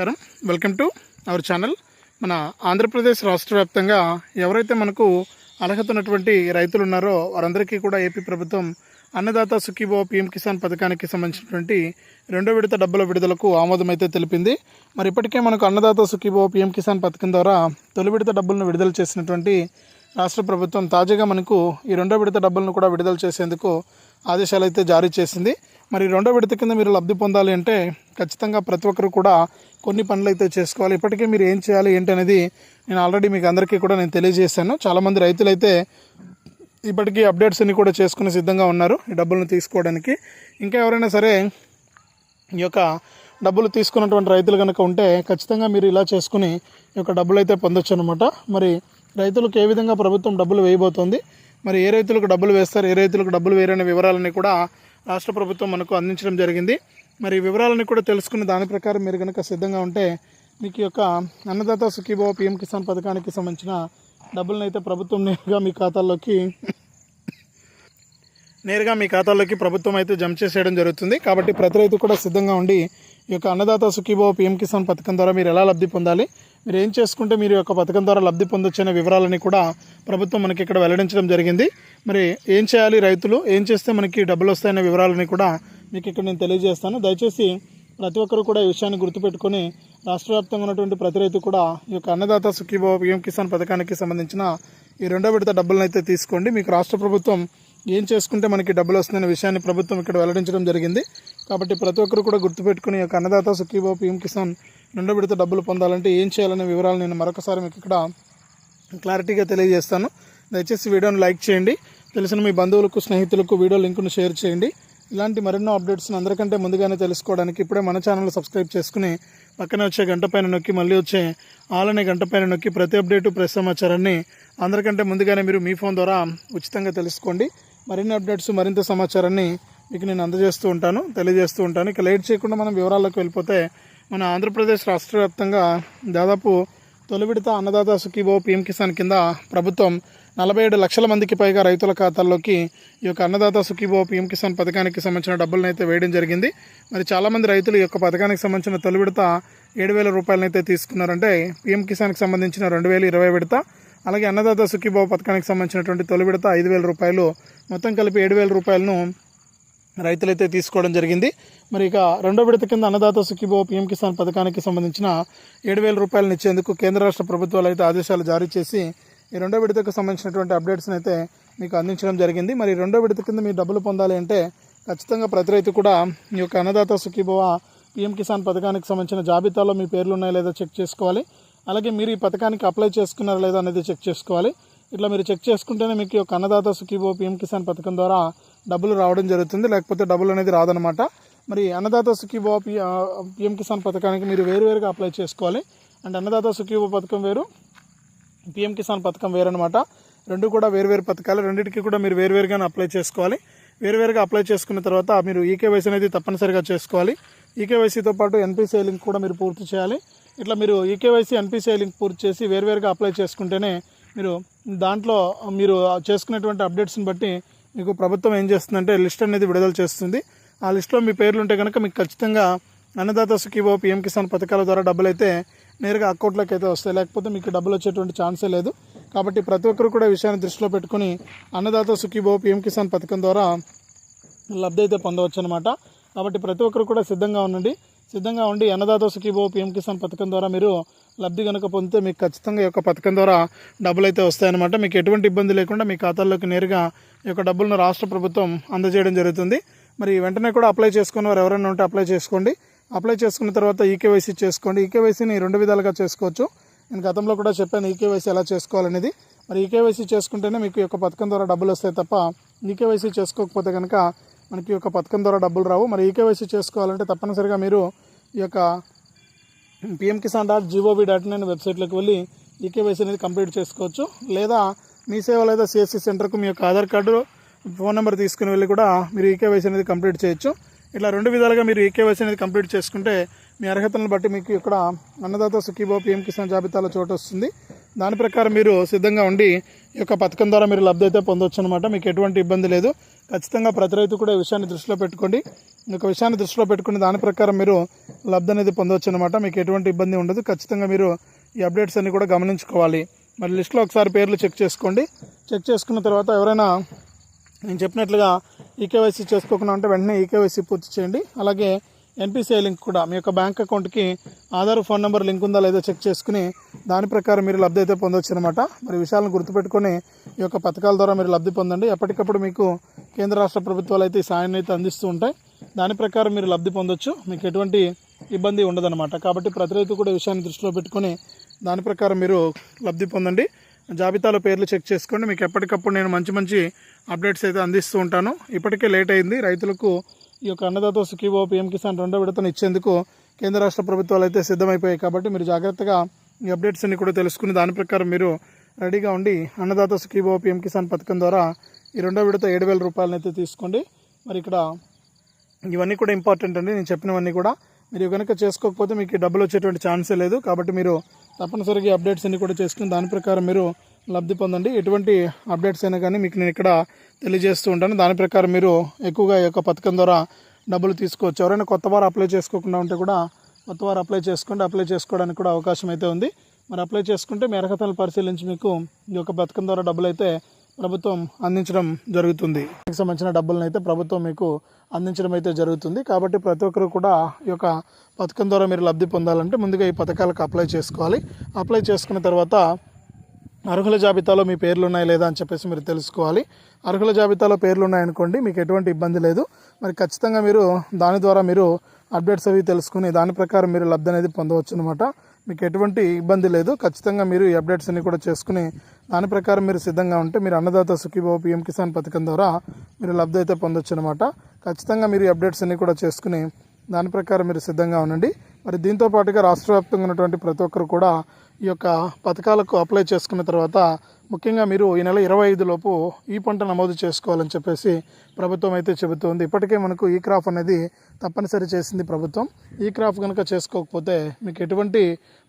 నమస్కారం. Welcome to our channel మన ఆంధ్రప్రదేశ్ రాష్ట్ర వ్యాప్తంగా ఎవరైతే మనకు అర్హత ఉన్నటువంటి రైతులు ఉన్నారో వారందరికీ కూడా ఏపీ ప్రభుత్వం అన్నదాత సుఖీభో పీఎం కిసాన్ పథకానికి సంబంధించినటువంటి రెండో విడత డబ్బుల విడుదలకు ఆమోదం అయితే తెలిపింది. మరి ఇప్పటికే మనకు అన్నదాత సుఖీభో పీఎం కిసాన్ పథకం ద్వారా తొలి విడత డబ్బులను విడుదల చేసినటువంటి రాష్ట్ర ప్రభుత్వం తాజాగా మనకు ఈ రెండో విడత డబ్బులను కూడా విడుదల చేసేందుకు ఆదేశాలు అయితే జారీ చేసింది. మరి రెండో విడత కింద మీరు లబ్ధి పొందాలి అంటే ఖచ్చితంగా ప్రతి ఒక్కరు కూడా కొన్ని పనులు అయితే చేసుకోవాలి. ఇప్పటికే మీరు ఏం చేయాలి ఏంటి అనేది నేను ఆల్రెడీ మీకు అందరికీ కూడా నేను తెలియజేశాను. చాలామంది రైతులు అయితే ఇప్పటికీ అప్డేట్స్ అన్ని కూడా చేసుకుని సిద్ధంగా ఉన్నారు ఈ డబ్బులను తీసుకోవడానికి. ఇంకా ఎవరైనా సరే ఈ యొక్క డబ్బులు తీసుకున్నటువంటి రైతులు కనుక ఉంటే ఖచ్చితంగా మీరు ఇలా చేసుకుని ఈ యొక్క డబ్బులు అయితే పొందొచ్చు అనమాట మరి రైతులకు ఏ విధంగా ప్రభుత్వం డబ్బులు వేయబోతోంది? మరి ఏ రైతులకు డబ్బులు వేస్తారు? ఏ రైతులకు డబ్బులు వేరనే వివరాలన్నీ కూడా రాష్ట్ర ప్రభుత్వం మనకు అందించడం జరిగింది. మరి వివరాలను కూడా తెలుసుకున్న దాని ప్రకారం మీరు కనుక సిద్ధంగా ఉంటే మీకు యొక్క అన్నదాత సుఖీభావ పిఎం కిసాన్ పథకానికి సంబంధించిన డబ్బులను అయితే ప్రభుత్వం నేరుగా మీ ఖాతాల్లోకి నేరుగా మీ ఖాతాల్లోకి ప్రభుత్వం అయితే జమ చేసేయడం జరుగుతుంది. కాబట్టి ప్రతి రైతు కూడా సిద్ధంగా ఉండి ఈ యొక్క అన్నదాత సుఖీభావ పిఎం కిసాన్ పథకం ద్వారా మీరు ఎలా లబ్ధి పొందాలి మీరు ఏం చేసుకుంటే మీరు యొక్క పథకం ద్వారా లబ్ధి పొందొచ్చు అనే వివరాలని కూడా ప్రభుత్వం మనకి ఇక్కడ వెల్లడించడం జరిగింది. మరి ఏం చేయాలి రైతులు? ఏం చేస్తే మనకి డబ్బులు వస్తాయనే వివరాలని కూడా మీకు ఇక్కడ నేను తెలియజేస్తాను. దయచేసి ప్రతి ఒక్కరు కూడా ఈ విషయాన్ని గుర్తుపెట్టుకొని రాష్ట్ర వ్యాప్తంగా ఉన్నటువంటి ప్రతి రైతు కూడా ఈ యొక్క అన్నదాత సుఖీభావ పిఎం కిసాన్ పథకానికి సంబంధించిన ఈ రెండో విడత డబ్బులను అయితే తీసుకోండి. మీకు రాష్ట్ర ప్రభుత్వం ఏం చేసుకుంటే మనకి డబ్బులు వస్తుందనే విషయాన్ని ప్రభుత్వం ఇక్కడ వెల్లడించడం జరిగింది. కాబట్టి ప్రతి ఒక్కరు కూడా గుర్తుపెట్టుకుని ఈ యొక్క అన్నదాత సుఖీభావ పిఎం కిసాన్ రెండో విడత డబ్బులు పొందాలంటే ఏం చేయాలనే వివరాలు నేను మరొకసారి మీకు ఇక్కడ క్లారిటీగా తెలియజేస్తాను. దయచేసి వీడియోని లైక్ చేయండి. తెలిసిన మీ బంధువులకు స్నేహితులకు వీడియో లింకును షేర్ చేయండి. ఇలాంటి మరెన్నో అప్డేట్స్ని అందరికంటే ముందుగానే తెలుసుకోవడానికి ఇప్పుడే మన ఛానల్ సబ్స్క్రైబ్ చేసుకుని పక్కనే వచ్చే గంట పైన నొక్కి మళ్ళీ వచ్చే ఆల్ అనే గంట పైన నొక్కి ప్రతి అప్డేటు ప్రతి సమాచారాన్ని అందరికంటే ముందుగానే మీరు మీ ఫోన్ ద్వారా ఉచితంగా తెలుసుకోండి. మరిన్ని అప్డేట్స్ మరింత సమాచారాన్ని మీకు నేను అందజేస్తూ ఉంటాను తెలియజేస్తూ ఉంటాను. ఇక లేట్ చేయకుండా మనం వివరాల్లోకి వెళ్ళిపోతే మన ఆంధ్రప్రదేశ్ రాష్ట్ర వ్యాప్తంగా దాదాపు తొలి విడత అన్నదాత సుఖీభో పిఎం కిసాన్ కింద ప్రభుత్వం నలభై ఏడు లక్షల మందికి పైగా రైతుల ఖాతాల్లోకి ఈ యొక్క అన్నదాత సుఖీభో పిఎం కిసాన్ పథకానికి సంబంధించిన డబ్బులను అయితే వేయడం జరిగింది. మరి చాలామంది రైతులు ఈ యొక్క పథకానికి సంబంధించిన తొలి విడత ఏడు వేల రూపాయలనైతే తీసుకున్నారంటే పిఎం కిసాన్కి సంబంధించిన రెండు వేల ఇరవై విడత అలాగే అన్నదాత సుఖీభావ పథకానికి సంబంధించినటువంటి తొలి విడత ఐదు వేల రూపాయలు మొత్తం కలిపి ఏడు వేల రూపాయలను రైతులైతే తీసుకోవడం జరిగింది. మరి ఇక రెండో విడత కింద అన్నదాత సుఖీభావ పిఎం కిసాన్ పథకానికి సంబంధించిన ఏడు వేల రూపాయలను ఇచ్చేందుకు కేంద్ర రాష్ట్ర ప్రభుత్వాలు అయితే ఆదేశాలు జారీ చేసి ఈ రెండో విడతకు సంబంధించినటువంటి అప్డేట్స్ని అయితే మీకు అందించడం జరిగింది. మరి రెండో విడత కింద మీరు డబ్బులు పొందాలి అంటే ఖచ్చితంగా ప్రతి రైతు కూడా మీ యొక్క అన్నదాత సుఖీభవ పిఎం కిసాన్ పథకానికి సంబంధించిన జాబితాలో మీ పేర్లు ఉన్నాయా లేదా చెక్ చేసుకోవాలి. అలాగే మీరు ఈ పథకానికి అప్లై చేసుకున్నారా లేదా అనేది చెక్ చేసుకోవాలి. ఇట్లా మీరు చెక్ చేసుకుంటేనే మీకు ఒక యొక్క అన్నదాత సుఖీభో పిఎం కిసాన్ పథకం ద్వారా డబ్బులు రావడం జరుగుతుంది. లేకపోతే డబ్బులు అనేది రాదనమాట మరి అన్నదాత సుఖీభో పిఎం కిసాన్ పథకానికి మీరు వేరువేరుగా అప్లై చేసుకోవాలి. అండ్ అన్నదాత సుఖీభో పథకం వేరు పిఎం కిసాన్ పథకం వేరనమాట రెండు కూడా వేరువేరు పథకాలు రెండింటికి కూడా మీరు వేరువేరుగానే అప్లై చేసుకోవాలి. వేరువేరుగా అప్లై చేసుకున్న తర్వాత మీరు ఈకేవైసీ అనేది తప్పనిసరిగా చేసుకోవాలి. ఈకేవైసీతో పాటు ఎన్పిసిఐ లింక్ కూడా మీరు పూర్తి చేయాలి. ఇట్లా మీరు ఈకేవైసీ ఎన్పిసిఐ లింక్ పూర్తి చేసి వేరువేరుగా అప్లై చేసుకుంటేనే మీరు దాంట్లో మీరు చేసుకునేటువంటి అప్డేట్స్ని బట్టి మీకు ప్రభుత్వం ఏం చేస్తుందంటే లిస్ట్ అనేది విడుదల చేస్తుంది. ఆ లిస్ట్లో మీ పేర్లు ఉంటే కనుక మీకు ఖచ్చితంగా అన్నదాత సుఖీబో పిఎం కిసాన్ పథకాల ద్వారా డబ్బులు అయితే నేరుగా అకౌంట్లోకి అయితే వస్తాయి. లేకపోతే మీకు డబ్బులు వచ్చేటువంటి ఛాన్సే లేదు. కాబట్టి ప్రతి ఒక్కరు కూడా విషయాన్ని దృష్టిలో పెట్టుకుని అన్నదాత సుఖీభో పిఎం కిసాన్ పథకం ద్వారా లబ్ధి అయితే పొందవచ్చు అనమాట కాబట్టి ప్రతి ఒక్కరు కూడా సిద్ధంగా ఉండండి. సిద్ధంగా ఉండి అన్నదాత సుఖీభో పిఎం కిసాన్ పథకం ద్వారా మీరు లబ్ధి కనుక పొందితే మీకు ఖచ్చితంగా ఈ యొక్క పథకం ద్వారా డబ్బులు అయితే వస్తాయన్నమాట. మీకు ఎటువంటి ఇబ్బంది లేకుండా మీ ఖాతాల్లోకి నేరుగా ఈ యొక్క డబ్బులను రాష్ట్ర ప్రభుత్వం అందజేయడం జరుగుతుంది. మరి వెంటనే కూడా అప్లై చేసుకున్న వారు ఎవరైనా ఉంటే అప్లై చేసుకోండి. అప్లై చేసుకున్న తర్వాత ఈకేవైసీ చేసుకోండి. ఈకేవైసీని రెండు విధాలుగా చేసుకోవచ్చు. నేను గతంలో కూడా చెప్పాను ఈకేవైసీ ఎలా చేసుకోవాలనేది. మరి ఈకేవైసీ చేసుకుంటేనే మీకు ఈ యొక్క పథకం ద్వారా డబ్బులు వస్తాయి తప్ప ఈకేవైసీ చేసుకోకపోతే కనుక మనకి యొక్క పథకం ద్వారా డబ్బులు రావు. మరి ఈకేవైసీ చేసుకోవాలంటే తప్పనిసరిగా మీరు ఈ యొక్క PM Kisan dot gov dot in అనే వెబ్సైట్లోకి వెళ్ళి ఈకేవైసీ అనేది కంప్లీట్ చేసుకోవచ్చు. లేదా మీ సేవ లేదా సిఎస్సి సెంటర్కు మీ యొక్క ఆధార్ కార్డు ఫోన్ నెంబర్ తీసుకుని వెళ్ళి కూడా మీరు ఈకేవైసీ అనేది కంప్లీట్ చేయొచ్చు. ఇట్లా రెండు విధాలుగా మీరు ఈకేవైసీ అనేది కంప్లీట్ చేసుకుంటే మీ అర్హతలను బట్టి మీకు ఇక్కడ అన్నదాత సుఖీభో పిఎం కిసాన్ జాబితాలో చోటు వస్తుంది. దాని ప్రకారం మీరు సిద్ధంగా ఉండి ఈ యొక్క పథకం ద్వారా మీరు లబ్ధి అయితే పొందొచ్చు అనమాట మీకు ఎటువంటి ఇబ్బంది లేదు. ఖచ్చితంగా ప్రతి రైతు కూడా ఈ విషయాన్ని దృష్టిలో పెట్టుకోండి. ఒక విషయాన్ని దృష్టిలో పెట్టుకుని దాని ప్రకారం మీరు లబ్ధి అనేది పొందొచ్చు అనమాట మీకు ఎటువంటి ఇబ్బంది ఉండదు. ఖచ్చితంగా మీరు ఈ అప్డేట్స్ అన్ని కూడా గమనించుకోవాలి. మరి లిస్ట్లో ఒకసారి పేర్లు చెక్ చేసుకోండి. చెక్ చేసుకున్న తర్వాత ఎవరైనా నేను చెప్పినట్లుగా ఈకేవైసీ చేసుకోకుండా ఉంటే వెంటనే ఈకేవైసీ పూర్తి చేయండి. అలాగే ఎన్పిసిఐ లింక్ కూడా మీ యొక్క బ్యాంక్ అకౌంట్కి ఆధార్ ఫోన్ నెంబర్ లింక్ ఉందా లేదో చెక్ చేసుకుని దాని ప్రకారం మీరు లబ్ధి అయితే పొందొచ్చు అనమాట మరి విషయాలను గుర్తుపెట్టుకొని ఈ యొక్క పథకాల ద్వారా మీరు లబ్ధి పొందండి. ఎప్పటికప్పుడు మీకు కేంద్ర రాష్ట్ర ప్రభుత్వాలు అయితే సాయాన్ని అయితే అందిస్తూ ఉంటాయి. దాని ప్రకారం మీరు లబ్ధి పొందొచ్చు. మీకు ఎటువంటి ఇబ్బంది ఉండదన్నమాట కాబట్టి ప్రతి రైతు కూడా విషయాన్ని దృష్టిలో పెట్టుకొని దాని ప్రకారం మీరు లబ్ధి పొందండి. జాబితాలో పేర్లు చెక్ చేసుకోండి. మీకు ఎప్పటికప్పుడు నేను మంచి మంచి అప్డేట్స్ అయితే అందిస్తూ ఉంటాను. ఇప్పటికే లేట్ అయింది. రైతులకు ఈ యొక్క అన్నదాత సుఖీభో పిఎం కిసాన్ రెండో విడతను ఇచ్చేందుకు కేంద్ర రాష్ట్ర ప్రభుత్వాలు అయితే సిద్ధమైపోయాయి కాబట్టి మీరు జాగ్రత్తగా ఈ అప్డేట్స్ అన్ని కూడా తెలుసుకుని దాని ప్రకారం మీరు రెడీగా ఉండి అన్నదాత సుఖీభో పిఎం కిసాన్ పథకం ద్వారా ఈ రెండో విడత ఏడు వేల రూపాయలనైతే తీసుకోండి. మరి ఇక్కడ ఇవన్నీ కూడా ఇంపార్టెంట్ అండి. నేను చెప్పినవన్నీ కూడా మీరు కనుక చేసుకోకపోతే మీకు డబ్బులు వచ్చేటువంటి ఛాన్సే లేదు. కాబట్టి మీరు తప్పనిసరిగా ఈ అప్డేట్స్ అన్ని కూడా చేసుకుని దాని ప్రకారం మీరు లబ్ధి పొందండి. ఎటువంటి అప్డేట్స్ అయినా కానీ మీకు నేను ఇక్కడ తెలియజేస్తూ ఉంటాను. దాని ప్రకారం మీరు ఎక్కువగా ఈ యొక్క పథకం ద్వారా డబ్బులు తీసుకోవచ్చు. ఎవరైనా కొత్త వారు అప్లై చేసుకోకుండా ఉంటే కూడా కొత్త వారు అప్లై చేసుకోండి. అప్లై చేసుకోవడానికి కూడా అవకాశం అయితే ఉంది. మరి అప్లై చేసుకుంటే మీ అర్హతలు పరిశీలించి మీకు ఈ యొక్క పథకం ద్వారా డబ్బులు అయితే ప్రభుత్వం అందించడం జరుగుతుంది. దీనికి సంబంధించిన డబ్బులను అయితే ప్రభుత్వం మీకు అందించడం అయితే జరుగుతుంది. కాబట్టి ప్రతి ఒక్కరు కూడా ఈ యొక్క పథకం ద్వారా మీరు లబ్ధి పొందాలంటే ముందుగా ఈ పథకాలకు అప్లై చేసుకోవాలి. అప్లై చేసుకున్న తర్వాత అర్హుల జాబితాలో మీ పేర్లు ఉన్నాయి లేదా అని చెప్పేసి మీరు తెలుసుకోవాలి. అర్హుల జాబితాలో పేర్లు ఉన్నాయనుకోండి మీకు ఎటువంటి ఇబ్బంది లేదు. మరి ఖచ్చితంగా మీరు దాని ద్వారా మీరు అప్డేట్స్ అవి తెలుసుకుని దాని ప్రకారం మీరు లబ్ధి అనేది పొందవచ్చు అనమాట మీకు ఎటువంటి ఇబ్బంది లేదు. ఖచ్చితంగా మీరు ఈ అప్డేట్స్ అన్ని కూడా చేసుకుని దాని ప్రకారం మీరు సిద్ధంగా ఉంటే మీరు అన్నదాత సుఖీభావ పిఎం కిసాన్ పథకం ద్వారా మీరు లబ్ధి అయితే పొందొచ్చు అనమాట ఖచ్చితంగా మీరు ఈ అప్డేట్స్ అన్ని కూడా చేసుకుని దాని ప్రకారం మీరు సిద్ధంగా ఉండండి. మరి దీంతో పాటుగా రాష్ట్ర వ్యాప్తంగా ఉన్నటువంటి ప్రతి ఒక్కరు కూడా ఈ యొక్క పథకాలకు అప్లై చేసుకున్న తర్వాత ముఖ్యంగా మీరు ఈ నెల ఇరవై ఐదు లోపు ఈ పంట నమోదు చేసుకోవాలని చెప్పేసి ప్రభుత్వం అయితే చెబుతోంది. ఇప్పటికే మనకు ఈ క్రాప్ అనేది తప్పనిసరి చేసింది ప్రభుత్వం. ఈ క్రాప్ కనుక చేసుకోకపోతే మీకు ఎటువంటి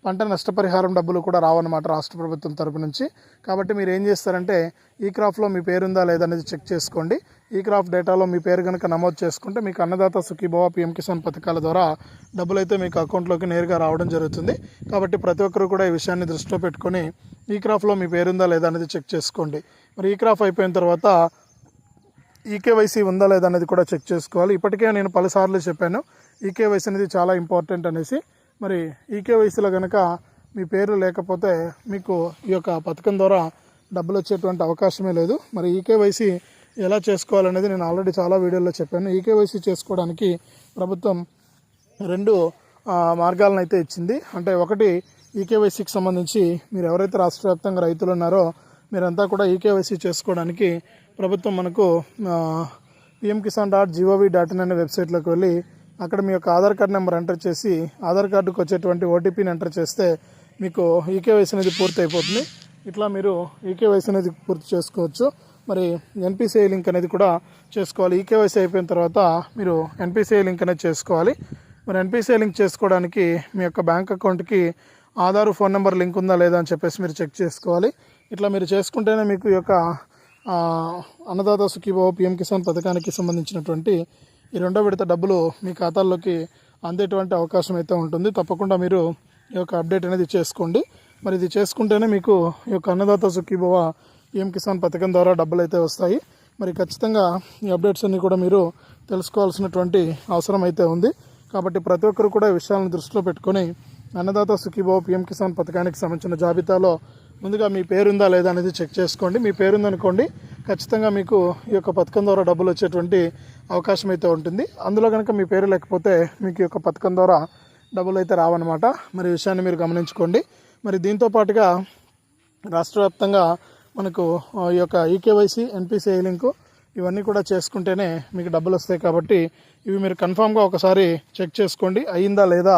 పంట నష్టపరిహారం డబ్బులు కూడా రావన్నమాట రాష్ట్ర ప్రభుత్వం తరపు నుంచి. కాబట్టి మీరు ఏం చేస్తారంటే ఈ క్రాప్లో మీ పేరుందా లేదా అనేది చెక్ చేసుకోండి. ఈ క్రాప్ డేటాలో మీ పేరు కనుక నమోదు చేసుకుంటే మీకు అన్నదాత సుఖీభవ పిఎం కిసాన్ పథకాల ద్వారా డబ్బులు అయితే మీకు అకౌంట్లోకి నేరుగా రావడం జరుగుతుంది. కాబట్టి ప్రతి ఒక్కరు కూడా ఈ విషయాన్ని దృష్టిలో పెట్టుకొని ఈ క్రాప్లో మీ పేరుందా లేదా అనేది చెక్ చేసుకోండి. మరి ఈ క్రాప్ అయిపోయిన తర్వాత ఈకేవైసీ ఉందా లేదా అనేది కూడా చెక్ చేసుకోవాలి. ఇప్పటికే నేను పలుసార్లు చెప్పాను. ఈకేవైసీ అనేది చాలా ఇంపార్టెంట్ అనేసి. మరి ఈకేవైసీలో కనుక మీ పేరు లేకపోతే మీకు ఈ యొక్క పథకం ద్వారా డబ్బులు వచ్చేటువంటి అవకాశమే లేదు. మరి ఈకేవైసీ ఎలా చేసుకోవాలనేది నేను ఆల్రెడీ చాలా వీడియోల్లో చెప్పాను. ఈకేవైసీ చేసుకోవడానికి ప్రభుత్వం రెండు మార్గాలను అయితే ఇచ్చింది. అంటే ఒకటి ఈకేవైసీకి సంబంధించి మీరు ఎవరైతే రాష్ట్ర వ్యాప్తంగా రైతులు ఉన్నారో మీరంతా కూడా ఈకేవైసీ చేసుకోవడానికి ప్రభుత్వం మనకు PM Kisan dot gov dot in అనే వెబ్సైట్లోకి వెళ్ళి అక్కడ మీ యొక్క ఆధార్ కార్డ్ నెంబర్ ఎంటర్ చేసి ఆధార్ కార్డుకు వచ్చేటువంటి ఓటీపీని ఎంటర్ చేస్తే మీకు ఈకేవైసీ అనేది పూర్తి అయిపోతుంది ఇట్లా మీరు ఈకేవైసీ అనేది పూర్తి చేసుకోవచ్చు. మరి ఎన్పిసిఐ లింక్ అనేది కూడా చేసుకోవాలి. ఈకేవైసీ అయిపోయిన తర్వాత మీరు ఎన్పిసిఐ లింక్ అనేది చేసుకోవాలి. మరి ఎన్పిసిఐ లింక్ చేసుకోవడానికి మీ యొక్క బ్యాంక్ అకౌంట్కి ఆధార్ ఫోన్ నెంబర్ లింక్ ఉందా లేదా అని చెప్పేసి మీరు చెక్ చేసుకోవాలి. ఇట్లా మీరు చేసుకుంటేనే మీకు ఈ యొక్క అన్నదాత సుఖీభావ పిఎం కిసాన్ పథకానికి సంబంధించినటువంటి ఈ రెండో విడత డబ్బులు మీ ఖాతాల్లోకి అందేటువంటి అవకాశం అయితే ఉంటుంది. తప్పకుండా మీరు ఈ యొక్క అప్డేట్ అనేది చేసుకోండి. మరి ఇది చేసుకుంటేనే మీకు ఈ యొక్క అన్నదాత సుఖీభవ పిఎం కిసాన్ పథకం ద్వారా డబ్బులు అయితే వస్తాయి. మరి ఖచ్చితంగా ఈ అప్డేట్స్ అన్ని కూడా మీరు తెలుసుకోవాల్సినటువంటి అవసరం అయితే ఉంది. కాబట్టి ప్రతి ఒక్కరు కూడా ఈ విషయాలను దృష్టిలో పెట్టుకొని అన్నదాత సుఖీభావ పిఎం కిసాన్ పథకానికి సంబంధించిన జాబితాలో ముందుగా మీ పేరుందా లేదా అనేది చెక్ చేసుకోండి. మీ పేరుందనుకోండి ఖచ్చితంగా మీకు ఈ యొక్క పథకం ద్వారా డబ్బులు వచ్చేటువంటి అవకాశం అయితే ఉంటుంది. అందులో కనుక మీ పేరు లేకపోతే మీకు ఈ యొక్క పథకం ద్వారా డబ్బులు అయితే రావన్నమాట. మరి విషయాన్ని మీరు గమనించుకోండి. మరి దీంతో పాటుగా రాష్ట్ర వ్యాప్తంగా మనకు ఈ యొక్క ఈకేవైసీ ఎన్పిసిఐ లింకు ఇవన్నీ కూడా చేసుకుంటేనే మీకు డబ్బులు వస్తాయి కాబట్టి ఇవి మీరు కన్ఫామ్గా ఒకసారి చెక్ చేసుకోండి. అయిందా లేదా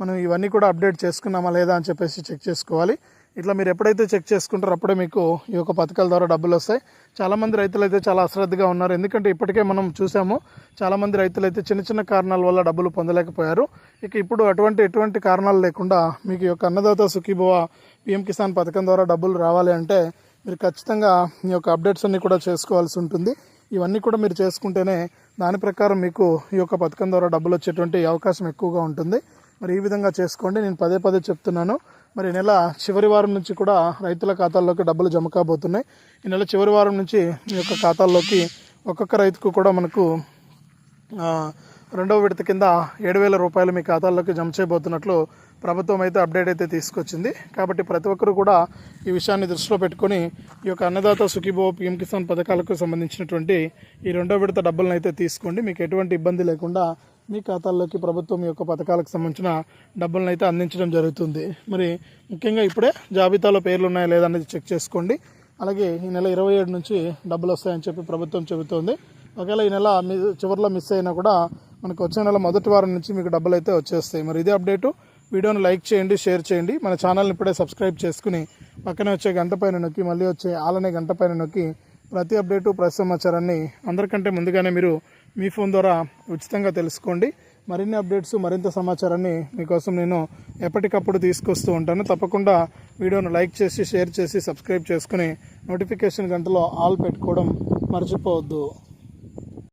మనం ఇవన్నీ కూడా అప్డేట్ చేసుకున్నామా లేదా అని చెప్పేసి చెక్ చేసుకోవాలి. ఇట్లా మీరు ఎప్పుడైతే చెక్ చేసుకుంటారో అప్పుడే మీకు ఈ యొక్క పథకాల ద్వారా డబ్బులు వస్తాయి. చాలామంది రైతులు అయితే చాలా అశ్రద్ధగా ఉన్నారు. ఎందుకంటే ఇప్పటికే మనం చూసాము చాలామంది రైతులు అయితే చిన్న చిన్న కారణాల వల్ల డబ్బులు పొందలేకపోయారు. ఇక ఇప్పుడు అటువంటి ఎటువంటి కారణాలు లేకుండా మీకు ఈ యొక్క అన్నదాత సుఖీభవ పిఎం కిసాన్ పథకం ద్వారా డబ్బులు రావాలి అంటే మీరు ఖచ్చితంగా మీ యొక్క అప్డేట్స్ అన్నీ కూడా చేసుకోవాల్సి ఉంటుంది. ఇవన్నీ కూడా మీరు చేసుకుంటేనే దాని ప్రకారం మీకు ఈ యొక్క పథకం ద్వారా డబ్బులు వచ్చేటువంటి అవకాశం ఎక్కువగా ఉంటుంది. మరి ఈ విధంగా చేసుకోండి. నేను పదే పదే చెప్తున్నాను. మరి ఈ నెల చివరి వారం నుంచి కూడా రైతుల ఖాతాల్లోకి డబ్బులు జమ కాబోతున్నాయి. ఈ నెల చివరి వారం నుంచి ఈ యొక్క ఖాతాల్లోకి ఒక్కొక్క రైతుకు కూడా మనకు రెండవ విడత కింద ఏడు వేల రూపాయలు మీ ఖాతాల్లోకి జమ చేయబోతున్నట్లు ప్రభుత్వం అయితే అప్డేట్ అయితే తీసుకొచ్చింది. కాబట్టి ప్రతి ఒక్కరు కూడా ఈ విషయాన్ని దృష్టిలో పెట్టుకొని ఈ యొక్క అన్నదాత సుఖీభో పిఎం కిసాన్ పథకాలకు సంబంధించినటువంటి ఈ రెండో విడత డబ్బులను అయితే తీసుకోండి. మీకు ఎటువంటి ఇబ్బంది లేకుండా మీ ఖాతాల్లోకి ప్రభుత్వం యొక్క పథకాలకు సంబంధించిన డబ్బులను అయితే అందించడం జరుగుతుంది. మరి ముఖ్యంగా ఇప్పుడే జాబితాలో పేర్లు ఉన్నాయా లేదా అనేది చెక్ చేసుకోండి. అలాగే ఈ నెల ఇరవై ఏడు నుంచి డబ్బులు వస్తాయని చెప్పి ప్రభుత్వం చెబుతోంది. ఒకవేళ ఈ నెల మీ చివరిలో మిస్ అయినా కూడా మనకు వచ్చే నెల మొదటి వారం నుంచి మీకు డబ్బులు అయితే వచ్చేస్తాయి. మరి ఇదే అప్డేటు. వీడియోను లైక్ చేయండి షేర్ చేయండి. మన ఛానల్ని ఇప్పుడే సబ్స్క్రైబ్ చేసుకుని పక్కనే వచ్చే గంట పైన నొక్కి మళ్ళీ వచ్చే ఆలనే గంట పైన నొక్కి ప్రతి అప్డేటు ప్రతి సమాచారాన్ని అందరికంటే ముందుగానే మీరు మీ ఫోన్ ద్వారా ఉచితంగా తెలుసుకోండి. మరిన్ని అప్డేట్స్ మరింత సమాచారాన్ని మీకోసం నేను ఎప్పటికప్పుడు తీసుకొస్తూ ఉంటాను. తప్పకుండా వీడియోను లైక్ చేసి షేర్ చేసి సబ్స్క్రైబ్ చేసుకుని నోటిఫికేషన్ గంటలో ఆల్ పెట్టుకోవడం మర్చిపోవద్దు.